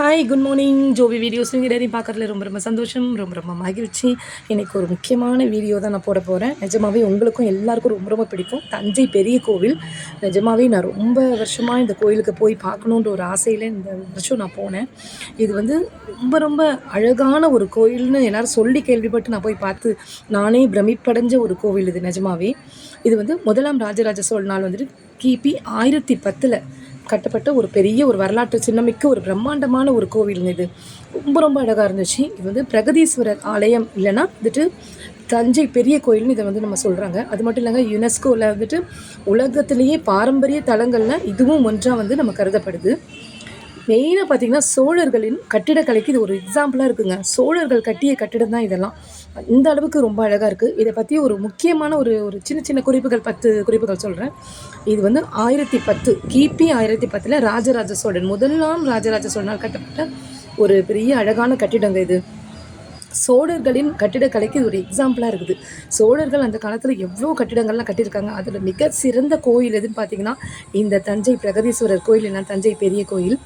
Hi good morning ஜோவி videos நீங்கள் daily பார்க்குறதுல ரொம்ப ரொம்ப சந்தோஷம் ரொம்ப ரொம்ப மகிழ்ச்சி. இன்றைக்கி ஒரு முக்கியமான வீடியோ தான் நான் போட போகிறேன் நிஜமாவே உங்களுக்கும் எல்லாருக்கும் ரொம்ப ரொம்ப பிடிக்கும். தஞ்சை பெரிய கோவில். நிஜமாகவே நான் ரொம்ப வருஷமாக இந்த கோயிலுக்கு போய் பார்க்கணுன்ற ஒரு ஆசையில் இந்த வருஷம் நான் போனேன். இது வந்து ரொம்ப ரொம்ப அழகான ஒரு கோயில்னு எல்லோரும் சொல்லி கேள்விப்பட்டு நான் போய் பார்த்து நானே பிரமிப்படைஞ்ச ஒரு கோவில் இது நிஜமாவே. இது வந்து முதலாம் ராஜராஜ சோழனால் வந்துட்டு கிபி ஆயிரத்தி பத்தில் கட்டப்பட்ட ஒரு பெரிய ஒரு வரலாற்று சின்னமிக்க ஒரு பிரம்மாண்டமான ஒரு கோவிலுங்க இது. ரொம்ப ரொம்ப அழகாக இருந்துச்சு. இது வந்து பிரகதீஸ்வரர் ஆலயம் இல்லைன்னா வந்துட்டு தஞ்சை பெரிய கோயில்னு இதை வந்து நம்ம சொல்கிறாங்க அது மட்டும் இல்லைங்க யுனெஸ்கோவில் வந்துட்டு உலகத்திலேயே பாரம்பரிய தலங்களில் இதுவும் ஒன்றாக வந்து நம்ம கருதப்படுது. மெயினாக பார்த்தீங்கன்னா சோழர்களின் கட்டிடக்கலைக்கு இது ஒரு எக்ஸாம்பிளாக இருக்குங்க. சோழர்கள் கட்டிய கட்டிடம் தான் இதெல்லாம். இந்த அளவுக்கு ரொம்ப அழகாக இருக்குது இதை பற்றி ஒரு முக்கியமான ஒரு ஒரு சின்ன சின்ன குறிப்புகள் பத்து குறிப்புகள் சொல்கிறேன் இது வந்து ஆயிரத்தி பத்து கிபி ஆயிரத்தி பத்தில் ராஜராஜ சோழன். முதலாம் ராஜராஜ சோழனால் கட்டப்பட்ட ஒரு பெரிய அழகான கட்டிடங்க இது. சோழர்களின் கட்டிடக்கலைக்கு இது ஒரு எக்ஸாம்பிளாக இருக்குது. சோழர்கள் அந்த காலத்தில் எவ்வளோ கட்டிடங்கள்லாம் கட்டியிருக்காங்க. அதில் மிக சிறந்த கோயில் எதுன்னு பார்த்தீங்கன்னா இந்த தஞ்சை பிரகதீஸ்வரர் கோயில் என்ன தஞ்சை பெரிய கோயில்.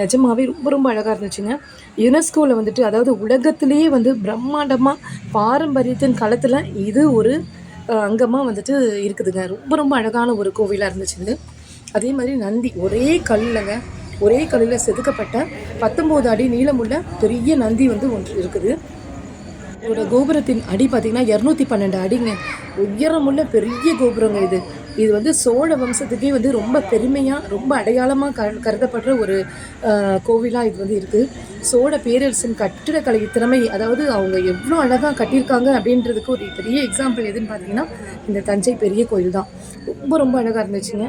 நிஜமாவே ரொம்ப ரொம்ப அழகாக இருந்துச்சுங்க. யுனெஸ்கோவில் வந்துட்டு அதாவது உலகத்திலேயே வந்து பிரம்மாண்டமாக பாரம்பரியத்தின் காலத்தில் இது ஒரு அங்கமாக வந்துட்டு இருக்குதுங்க. ரொம்ப ரொம்ப அழகான ஒரு கோவிலாக இருந்துச்சுங்க. அதே மாதிரி நந்தி ஒரே கல்லுங்க ஒரே கல்லில் செதுக்கப்பட்ட பத்தொம்போது அடி நீளமுள்ள பெரிய நந்தி வந்து ஒன்று இருக்குது. இதோட கோபுரத்தின் அடி பார்த்திங்கன்னா இரநூத்தி பன்னெண்டு அடிங்க. உயரமுள்ள பெரிய கோபுரங்க இது. இது வந்து சோழ வம்சத்துக்கே வந்து ரொம்ப பெருமையாக ரொம்ப அடையாளமாக க கருதப்படுற ஒரு கோவிலாக இது வந்து இருக்குது சோழ பேரரசின் கட்டிடக்கலை திறமை அதாவது அவங்க எவ்வளோ அழகாக கட்டியிருக்காங்க அப்படின்றதுக்கு ஒரு பெரிய எக்ஸாம்பிள் எதுன்னு பார்த்தீங்கன்னா இந்த தஞ்சை பெரிய கோயில் தான் ரொம்ப ரொம்ப அழகாக இருந்துச்சுங்க.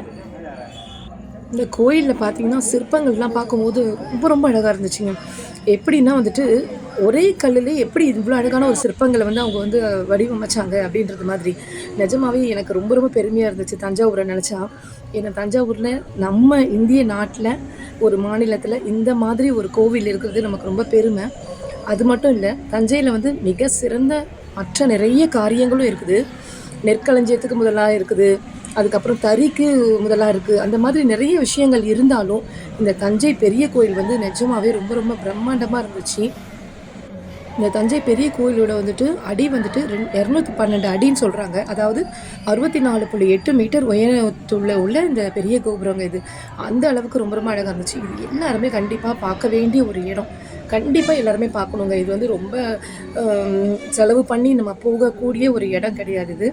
இந்த கோயிலில் பார்த்தீங்கன்னா சிற்பங்கள்லாம் பார்க்கும்போது ரொம்ப ரொம்ப அழகாக இருந்துச்சுங்க. எப்படின்னா வந்துட்டு ஒரே கல்லிலே எப்படி இவ்வளோ அழகான ஒரு சிற்பங்களை வந்து அவங்க வந்து வடிவமைச்சாங்க அப்படின்றது மாதிரி. நிஜமாவே எனக்கு ரொம்ப ரொம்ப பெருமையாக இருந்துச்சு தஞ்சாவூரை நினச்சா. ஏன்னா தஞ்சாவூரில் நம்ம இந்திய நாட்டில் ஒரு மாநிலத்தில் இந்த மாதிரி ஒரு கோவில் இருக்கிறது நமக்கு ரொம்ப பெருமை. அது மட்டும் இல்லை தஞ்சையில் வந்து மிக சிறந்த மற்ற நிறைய காரியங்களும் இருக்குது. நெற்களஞ்சியத்துக்கு முதலாக இருக்குது. அதுக்கப்புறம் தறிக்கு முதலாக இருக்குது அந்த மாதிரி நிறைய விஷயங்கள் இருந்தாலும் இந்த தஞ்சை பெரிய கோயில் வந்து நிஜமாகவே ரொம்ப ரொம்ப பிரம்மாண்டமாக இருந்துச்சு. இந்த தஞ்சை பெரிய கோயிலோட வந்துட்டு அடி வந்துட்டு ரெண் இரநூத்தி பன்னெண்டு அடின்னு சொல்கிறாங்க அதாவது அறுபத்தி நாலு புள்ளி எட்டு மீட்டர் உயரத்துள்ள உள்ள இந்த பெரிய கோபுரங்க இது. அந்த அளவுக்கு ரொம்ப ரொம்ப அழகாக இருந்துச்சு. இது எல்லாருமே கண்டிப்பாக பார்க்க வேண்டிய ஒரு இடம். கண்டிப்பாக எல்லாருமே பார்க்கணுங்க. இது வந்து ரொம்ப செலவு பண்ணி நம்ம போகக்கூடிய ஒரு இடம் கிடையாது இது.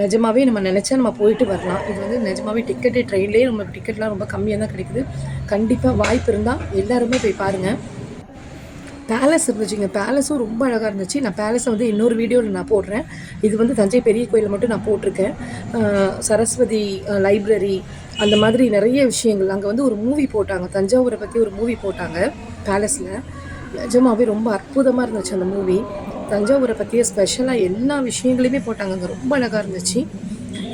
நிஜமாவே நம்ம நினச்சா நம்ம போயிட்டு வரலாம். இது வந்து நிஜமாவே டிக்கெட்டு ட்ரெயின்லேயே நம்மளுக்கு டிக்கெட்லாம் ரொம்ப கம்மியாக தான் கிடைக்குது. கண்டிப்பாக வாய்ப்பு இருந்தால் எல்லாருமே போய் பாருங்கள் பேலஸ் இருந்துச்சுங்க. பேலஸும் ரொம்ப அழகாக இருந்துச்சு. நான் பேலஸை வந்து இன்னொரு வீடியோவில் நான் போடுறேன். இது வந்து தஞ்சை பெரிய கோயிலில் மட்டும் நான் போட்டிருக்கேன். சரஸ்வதி லைப்ரரி அந்த மாதிரி நிறைய விஷயங்கள். அங்கே வந்து ஒரு மூவி போட்டாங்க. தஞ்சாவூரை பற்றி ஒரு மூவி போட்டாங்க பேலஸில் நிஜமாகவே ரொம்ப அற்புதமாக இருந்துச்சு அந்த மூவி தஞ்சாவூரை பற்றிய ஸ்பெஷலாக எல்லா விஷயங்களையுமே போட்டாங்க. அங்கே ரொம்ப அழகாக இருந்துச்சு.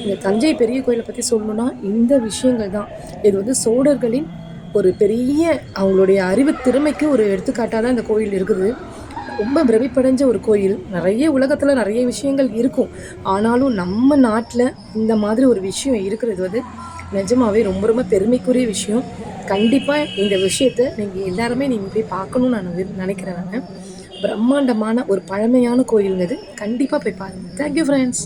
இந்த தஞ்சை பெரிய கோயிலை பற்றி சொல்லணுன்னா இந்த விஷயங்கள் தான். இது வந்து சோழர்களின் ஒரு பெரிய அவங்களுடைய அறிவு திறமைக்கு ஒரு எடுத்துக்காட்டாக தான் இந்த கோயில் இருக்குது. ரொம்ப பிரமிப்படைஞ்ச ஒரு கோயில். நிறைய உலகத்தில் நிறைய விஷயங்கள் இருக்கும். ஆனாலும் நம்ம நாட்டில் இந்த மாதிரி ஒரு விஷயம் இருக்கிறது வந்து நிஜமாவே ரொம்ப ரொம்ப பெருமைக்குரிய விஷயம். கண்டிப்பாக இந்த விஷயத்தை நீங்கள் எல்லாருமே நீங்கள் போய் பார்க்கணுன்னு நான் நினைக்கிறேன் நான். பிரம்மாண்டமான ஒரு பழமையான கோயிலுங்கிறது கண்டிப்பாக போய் பாருங்கள் தேங்க்யூ ஃப்ரெண்ட்ஸ்